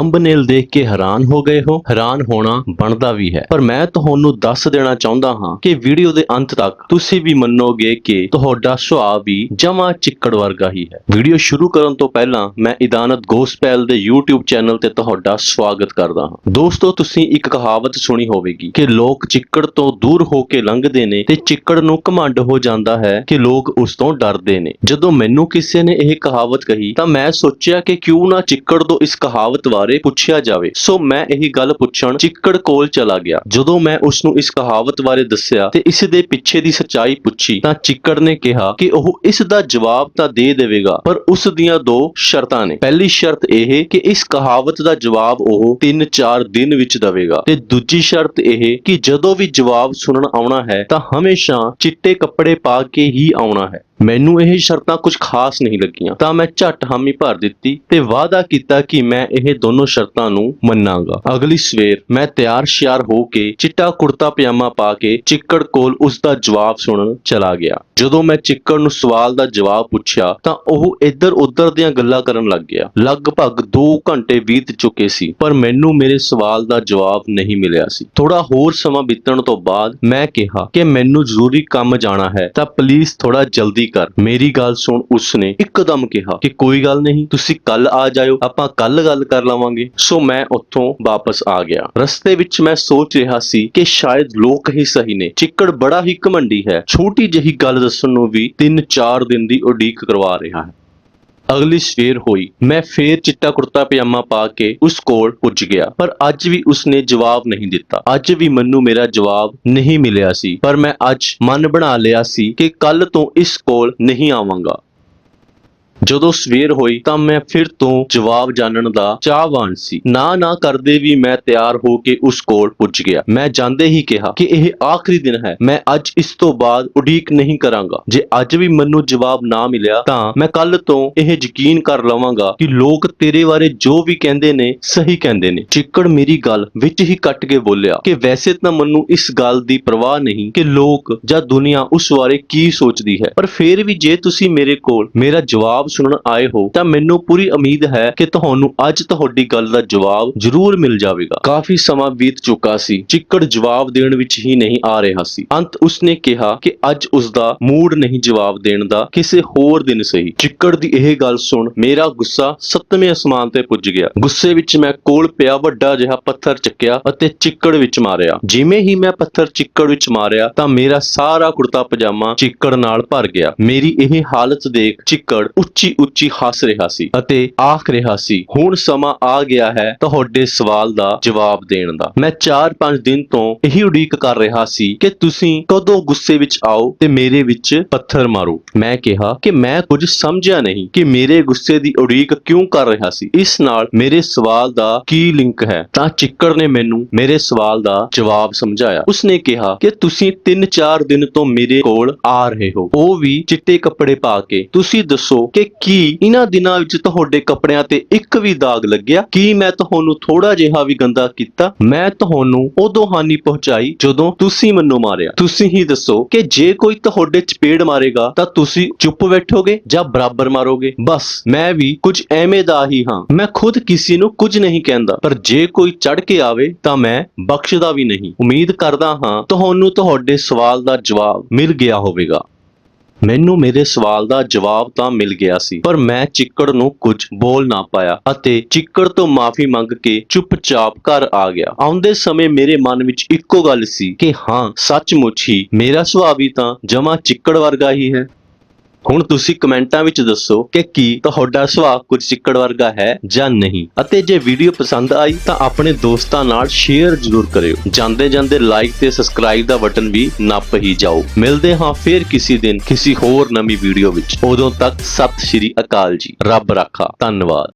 Thumbnail ਦੇਖ ਕੇ ਹੈਰਾਨ ਹੋ ਗਏ ਹੋ, ਹੈਰਾਨ ਹੋਣਾ ਬਣਦਾ ਵੀ ਹੈ। ਪਰ ਮੈਂ ਤੁਹਾਨੂੰ ਦੱਸ ਦੇਣਾ ਚਾਹੁੰਦਾ ਹਾਂ ਕਿ ਵੀਡੀਓ ਦੇ ਅੰਤ ਤੱਕ ਤੁਸੀਂ ਵੀ ਮੰਨੋਗੇ ਕਿ ਤੁਹਾਡਾ ਸੁਭਾਅ ਵੀ ਜਮਾ ਚਿੱਕੜ ਵਰਗਾ ਹੀ ਹੈ। ਵੀਡੀਓ ਸ਼ੁਰੂ ਕਰਨ ਤੋਂ ਪਹਿਲਾਂ ਮੈਂ ਇਦਾਨਤ ਗੋਸਪੈਲ ਦੇ YouTube ਚੈਨਲ ਤੇ ਤੁਹਾਡਾ ਸਵਾਗਤ ਕਰਦਾ ਹਾਂ। ਦੋਸਤੋ, ਤੁਸੀਂ ਇੱਕ ਕਹਾਵਤ ਸੁਣੀ ਹੋਵੇਗੀ ਕਿ ਲੋਕ ਚਿੱਕੜ ਤੋਂ ਦੂਰ ਹੋ ਕੇ ਲੰਘਦੇ ਨੇ ਤੇ ਚਿੱਕੜ ਨੂੰ ਘਮੰਡ ਹੋ ਜਾਂਦਾ ਹੈ ਕਿ ਲੋਕ ਉਸ ਤੋਂ ਡਰਦੇ ਨੇ। ਜਦੋਂ ਮੈਨੂੰ ਕਿਸੇ ਨੇ ਇਹ ਕਹਾਵਤ ਕਹੀ ਤਾਂ ਮੈਂ ਸੋਚਿਆ ਕਿ ਕਿਉਂ ਨਾ ਚਿੱਕੜ ਤੋਂ ਇਸ ਕਹਾਵਤ ਬਾਰੇ ਪੁੱਛਿਆ ਜਾਵੇ। ਸੋ ਮੈਂ ਇਹ ਗੱਲ ਪੁੱਛਣ ਚਿੱਕੜ ਕੋਲ ਚਲਾ ਗਿਆ। ਜਦੋਂ ਮੈਂ ਉਸ ਨੂੰ ਇਸ ਕਹਾਵਤ ਬਾਰੇ ਦੱਸਿਆ ਤੇ ਇਸ ਦੇ ਪਿੱਛੇ ਦੀ ਸੱਚਾਈ ਪੁੱਛੀ, ਤਾਂ ਚਿੱਕੜ ਨੇ ਕਿਹਾ ਕਿ ਉਹ ਇਸ ਦਾ ਜਵਾਬ ਤਾਂ ਦੇ ਦੇਵੇਗਾ, ਪਰ ਉਸ ਦੀਆਂ ਦੋ ਸ਼ਰਤਾਂ ਨੇ। ਪਹਿਲੀ ਸ਼ਰਤ ਇਹ ਕਿ ਇਸ ਕਹਾਵਤ ਦਾ ਜਵਾਬ ਉਹ 3-4 ਦਿਨ ਵਿੱਚ ਦੇਵੇਗਾ। ਤੇ ਦੂਜੀ ਸ਼ਰਤ ਇਹ ਕਿ ਜਦੋਂ ਵੀ ਜਵਾਬ ਸੁਣਨ ਆਉਣਾ ਹੈ, ਤਾਂ ਹਮੇਸ਼ਾ ਚਿੱਟੇ ਕੱਪੜੇ ਪਾ ਕੇ ਹੀ ਆਉਣਾ ਹੈ। ਮੈਨੂੰ ਇਹ ਸ਼ਰਤਾਂ ਕੁਝ ਖਾਸ ਨਹੀਂ ਲੱਗੀਆਂ। ਤਾਂ ਮੈਂ ਝੱਟ ਹਾਮੀ ਭਰ ਦਿੱਤੀ ਤੇ ਵਾਅਦਾ ਕੀਤਾ ਕਿ ਮੈਂ ਇਹ ਦੋਨੋਂ ਸ਼ਰਤਾਂ ਨੂੰ ਮੰਨਾਂਗਾ। ਅਗਲੀ ਸਵੇਰ ਮੈਂ ਤਿਆਰ ਸ਼ਿਆਰ ਹੋ ਕੇ ਚਿੱਟਾ ਕੁੜਤਾ ਪਜਾਮਾ ਪਾ ਕੇ ਚਿੱਕੜ ਕੋਲ ਉਸ ਦਾ ਜਵਾਬ ਸੁਣਨ ਚਲਾ ਗਿਆ। ਜਦੋਂ ਮੈਂ ਚਿੱਕੜ ਨੂੰ ਸਵਾਲ ਦਾ ਜਵਾਬ ਪੁੱਛਿਆ ਤਾਂ ਉਹ ਇੱਧਰ ਉੱਧਰ ਦੀਆਂ ਗੱਲਾਂ ਕਰਨ ਲੱਗ ਗਿਆ। ਲਗਭਗ 2 ਘੰਟੇ ਬੀਤ ਚੁੱਕੇ ਸੀ, ਪਰ ਮੈਨੂੰ ਮੇਰੇ ਸਵਾਲ ਦਾ ਜਵਾਬ ਨਹੀਂ ਮਿਲਿਆ ਸੀ। ਥੋੜਾ ਹੋਰ ਸਮਾਂ ਬੀਤਣ ਤੋਂ ਬਾਅਦ ਮੈਂ ਕਿਹਾ ਕਿ ਮੈਨੂੰ ਜ਼ਰੂਰੀ ਕੰਮ ਜਾਣਾ ਹੈ ਤਾਂ ਪਲੀਜ਼ ਥੋੜਾ ਜਲਦੀ ਕਰ। ਮੇਰੀ ਗੱਲ ਸੁਣ, ਉਸਨੇ ਇੱਕਦਮ ਕਿਹਾ ਕਿ ਕੋਈ ਗੱਲ ਨਹੀਂ, ਤੁਸੀਂ ਕੱਲ ਆ ਜਾਇਓ, ਆਪਾਂ ਕੱਲ ਗੱਲ ਕਰ ਲਵਾਂਗੇ। ਸੋ ਮੈਂ ਉੱਥੋਂ ਵਾਪਸ ਆ ਗਿਆ। ਰਸਤੇ ਵਿੱਚ ਮੈਂ ਸੋਚ ਰਿਹਾ ਸੀ ਕਿ ਸ਼ਾਇਦ ਲੋਕ ਹੀ ਸਹੀ ਨੇ। ਚਿੱਕੜ ਬੜਾ ਹੀ ਘਮੰਡੀ ਹੈ। ਛੋਟੀ ਜਿਹੀ ਗੱਲ ਦੱਸਣ ਨੂੰ ਵੀ 3-4 ਦਿਨ ਦੀ ਉਡੀਕ ਕਰਵਾ ਰਿਹਾ ਹੈ। ਅਗਲੀ ਸਵੇਰ ਹੋਈ। ਮੈਂ ਫੇਰ ਚਿੱਟਾ ਕੁੜਤਾ ਪਜਾਮਾ ਪਾ ਕੇ ਉਸ ਕੋਲ ਪੁੱਜ ਗਿਆ। ਪਰ ਅੱਜ ਵੀ ਉਸਨੇ ਜਵਾਬ ਨਹੀਂ ਦਿੱਤਾ। ਅੱਜ ਵੀ ਮੈਨੂੰ ਮੇਰਾ ਜਵਾਬ ਨਹੀਂ ਮਿਲਿਆ ਸੀ। ਪਰ ਮੈਂ ਅੱਜ ਮਨ ਬਣਾ ਲਿਆ ਸੀ ਕਿ ਕੱਲ ਤੋਂ ਇਸ ਕੋਲ ਨਹੀਂ ਆਵਾਂਗਾ। ਜਦੋਂ ਸਵੇਰ ਹੋਈ ਤਾਂ ਮੈਂ ਫਿਰ ਤੋਂ ਜਵਾਬ ਜਾਣਨ ਦਾ ਚਾਹਵਾਨ ਸੀ। ਨਾ ਨਾ ਕਰਦੇ ਵੀ ਮੈਂ ਤਿਆਰ ਹੋ ਕੇ ਉਸ ਕੋਲ ਪੁੱਜ ਗਿਆ। ਮੈਂ ਜਾਂਦੇ ਹੀ ਕਿਹਾ ਕਿ ਇਹ ਆਖਰੀ ਦਿਨ ਹੈ। ਮੈਂ ਅੱਜ ਇਸ ਤੋਂ ਬਾਅਦ ਉਡੀਕ ਨਹੀਂ ਕਰਾਂਗਾ। ਜੇ ਅੱਜ ਵੀ ਮੈਨੂੰ ਜਵਾਬ ਨਾ ਮਿਲਿਆ ਤਾਂ ਮੈਂ ਕੱਲ ਤੋਂ ਇਹ ਯਕੀਨ ਕਰ ਲਵਾਂਗਾ ਕਿ ਲੋਕ ਤੇਰੇ ਬਾਰੇ ਜੋ ਵੀ ਕਹਿੰਦੇ ਨੇ, ਸਹੀ ਕਹਿੰਦੇ ਨੇ। ਚਿੱਕੜ ਮੇਰੀ ਗੱਲ ਵਿੱਚ ਹੀ ਕੱਟ ਕੇ ਬੋਲਿਆ ਕਿ ਵੈਸੇ ਤਾਂ ਮੈਨੂੰ ਇਸ ਗੱਲ ਦੀ ਪਰਵਾਹ ਨਹੀਂ ਕਿ ਲੋਕ ਜਾਂ ਦੁਨੀਆ ਉਸ ਬਾਰੇ ਕੀ ਸੋਚਦੀ ਹੈ। ਪਰ ਫੇਰ ਵੀ ਜੇ ਤੁਸੀਂ ਮੇਰੇ ਕੋਲ ਮੇਰਾ ਜਵਾਬ ਸੁਣਨ ਆਏ ਹੋ, ਤਾਂ ਮੈਨੂੰ ਪੂਰੀ ਉਮੀਦ ਹੈ ਕਿ ਤੁਹਾਨੂੰ ਅੱਜ ਤੁਹਾਡੀ ਗੱਲ ਦਾ ਜਵਾਬ ਜ਼ਰੂਰ ਮਿਲ ਜਾਵੇਗਾ। ਕਾਫੀ ਸਮਾਂ ਬੀਤ ਚੁੱਕਾ ਸੀ, ਚਿੱਕੜ ਜਵਾਬ ਦੇਣ ਵਿੱਚ ਹੀ ਨਹੀਂ ਆ ਰਿਹਾ ਸੀ। ਅੰਤ ਉਸਨੇ ਕਿਹਾ ਕਿ ਅੱਜ ਉਸਦਾ ਮੂਡ ਨਹੀਂ ਜਵਾਬ ਦੇਣ ਦਾ, ਕਿਸੇ ਹੋਰ ਦਿਨ ਸਹੀ। ਚਿੱਕੜ ਦੀ ਇਹ ਗੱਲ ਸੁਣ ਮੇਰਾ ਗੁੱਸਾ ਸੱਤਵੇਂ ਅਸਮਾਨ ਤੇ ਪੁੱਜ ਗਿਆ। ਗੁੱਸੇ ਵਿੱਚ ਮੈਂ ਕੋਲ ਪਿਆ ਵੱਡਾ ਜਿਹਾ ਪੱਥਰ ਚੱਕਿਆ ਅਤੇ ਚਿੱਕੜ ਵਿੱਚ ਮਾਰਿਆ। ਜਿਵੇਂ ਹੀ ਮੈਂ ਪੱਥਰ ਚਿੱਕੜ ਵਿੱਚ ਮਾਰਿਆ, ਤਾਂ ਮੇਰਾ ਸਾਰਾ ਕੁੜਤਾ ਪਜਾਮਾ ਚਿੱਕੜ ਨਾਲ ਭਰ ਗਿਆ। ਮੇਰੀ ਇਹ ਹਾਲਤ ਦੇਖ ਚਿੱਕੜ ਉੱਚ ਉੱਚੀ ਉੱਚੀ ਹੱਸ ਰਿਹਾ ਸੀ ਅਤੇ ਆਖ ਰਿਹਾ ਸੀ, ਹੁਣ ਸਮਾਂ ਆ ਗਿਆ ਹੈ ਤੁਹਾਡੇ ਸਵਾਲ ਦਾ ਜਵਾਬ ਦੇਣ ਦਾ। ਮੈਂ 4-5 ਦਿਨ ਤੋਂ ਇਹੀ ਉਡੀਕ ਕਰ ਰਿਹਾ ਸੀ ਕਿ ਤੁਸੀਂ ਕਦੋਂ ਗੁੱਸੇ ਵਿੱਚ ਆਓ ਤੇ ਮੇਰੇ ਵਿੱਚ ਪੱਥਰ ਮਾਰੋ। ਮੈਂ ਕਿਹਾ ਕਿ ਮੈਂ ਕੁਝ ਸਮਝਿਆ ਨਹੀਂ ਕਿ ਮੇਰੇ ਗੁੱਸੇ ਦੀ ਉਡੀਕ ਕਿਉਂ ਕਰ ਰਿਹਾ ਸੀ। ਇਸ ਨਾਲ ਮੇਰੇ ਸਵਾਲ ਦਾ ਕੀ ਲਿੰਕ ਹੈ? ਤਾਂ ਚਿੱਕੜ ਨੇ ਮੈਨੂੰ ਮੇਰੇ ਸਵਾਲ ਦਾ ਜਵਾਬ ਸਮਝਾਇਆ। ਉਸਨੇ ਕਿਹਾ ਕਿ ਤੁਸੀਂ 3-4 ਦਿਨ ਤੋਂ ਮੇਰੇ ਕੋਲ ਆ ਰਹੇ ਹੋ। ਉਹ ਵੀ ਚਿੱਟੇ ਕੱਪੜੇ ਪਾ ਕੇ। ਤੁਸੀਂ ਦੱਸੋ ਕਿ ਕੀ ਇਹਨਾਂ ਦਿਨਾਂ ਵਿੱਚ ਤੁਹਾਡੇ ਕੱਪੜਿਆਂ ਤੇ ਇੱਕ ਵੀ ਦਾਗ ਲੱਗਿਆ? ਕੀ ਮੈਂ ਤੁਹਾਨੂੰ ਥੋੜਾ ਜਿਹਾ ਵੀ ਗੰਦਾ ਕੀਤਾ? ਮੈਂ ਤੁਹਾਨੂੰ ਉਦੋਂ ਹਾਨੀ ਪਹੁੰਚਾਈ ਜਦੋਂ ਤੁਸੀਂ ਮੈਨੂੰ ਮਾਰਿਆ। ਤੁਸੀਂ ਹੀ ਦੱਸੋ ਕਿ ਜੇ ਕੋਈ ਤੁਹਾਡੇ ਚਪੇੜ ਮਾਰੇਗਾ, ਤਾਂ ਤੁਸੀਂ ਚੁੱਪ ਬੈਠੋਗੇ ਜਾਂ ਬਰਾਬਰ ਮਾਰੋਗੇ? ਬਸ, ਮੈਂ ਵੀ ਕੁਝ ਐਵੇਂ ਦਾ ਹੀ ਹਾਂ। ਮੈਂ ਖੁਦ ਕਿਸੇ ਨੂੰ ਕੁਝ ਨਹੀਂ ਕਹਿੰਦਾ, ਪਰ ਜੇ ਕੋਈ ਚੜ ਕੇ ਆਵੇ, ਤਾਂ ਮੈਂ ਬਖਸ਼ਦਾ ਵੀ ਨਹੀਂ। ਉਮੀਦ ਕਰਦਾ ਹਾਂ ਤੁਹਾਨੂੰ ਤੁਹਾਡੇ ਸਵਾਲ ਦਾ ਜਵਾਬ ਮਿਲ ਗਿਆ ਹੋਵੇਗਾ। ਮੈਨੂੰ ਮੇਰੇ ਸਵਾਲ ਦਾ ਜਵਾਬ ਤਾਂ ਮਿਲ ਗਿਆ ਸੀ, ਪਰ ਮੈਂ ਚਿੱਕੜ ਨੂੰ ਕੁਝ ਬੋਲ ਨਾ ਪਾਇਆ ਅਤੇ ਚਿੱਕੜ ਤੋਂ ਮਾਫੀ ਮੰਗ ਕੇ ਚੁੱਪਚਾਪ ਘਰ ਆ ਗਿਆ। ਆਉਂਦੇ ਸਮੇਂ ਮੇਰੇ ਮਨ ਵਿੱਚ ਇੱਕੋ ਗੱਲ ਸੀ ਕਿ ਹਾਂ, ਸੱਚਮੁੱਚ ਹੀ ਮੇਰਾ ਸੁਭਾਅ ਵੀ ਤਾਂ ਜਮਾ ਚਿੱਕੜ ਵਰਗਾ ਹੀ ਹੈ। ਹੁਣ ਤੁਸੀਂ ਕਮੈਂਟਾਂ ਵਿੱਚ ਦੱਸੋ ਕਿ ਕੀ ਤੁਹਾਡਾ ਸੁਭਾਅ ਕੁਝ ਚਿੱਕੜ ਵਰਗਾ ਹੈ ਜਾਂ ਨਹੀਂ। ਅਤੇ ਜੇ ਵੀਡੀਓ ਪਸੰਦ ਆਈ ਤਾਂ ਆਪਣੇ ਦੋਸਤਾਂ ਨਾਲ ਸ਼ੇਅਰ ਜ਼ਰੂਰ ਕਰਿਓ। ਜਾਂਦੇ ਜਾਂਦੇ ਲਾਈਕ ਤੇ ਸਬਸਕ੍ਰਾਈਬ ਦਾ ਬਟਨ ਵੀ ਨੱਪ ਹੀ ਜਾਓ। ਮਿਲਦੇ ਹਾਂ ਫੇਰ ਕਿਸੇ ਦਿਨ ਕਿਸੇ ਹੋਰ ਨਵੀਂ ਵੀਡੀਓ ਵਿੱਚ। ਉਦੋਂ ਤੱਕ ਸਤਿ ਸ਼੍ਰੀ ਅਕਾਲ ਜੀ। ਰੱਬ ਰਾਖਾ। ਧੰਨਵਾਦ।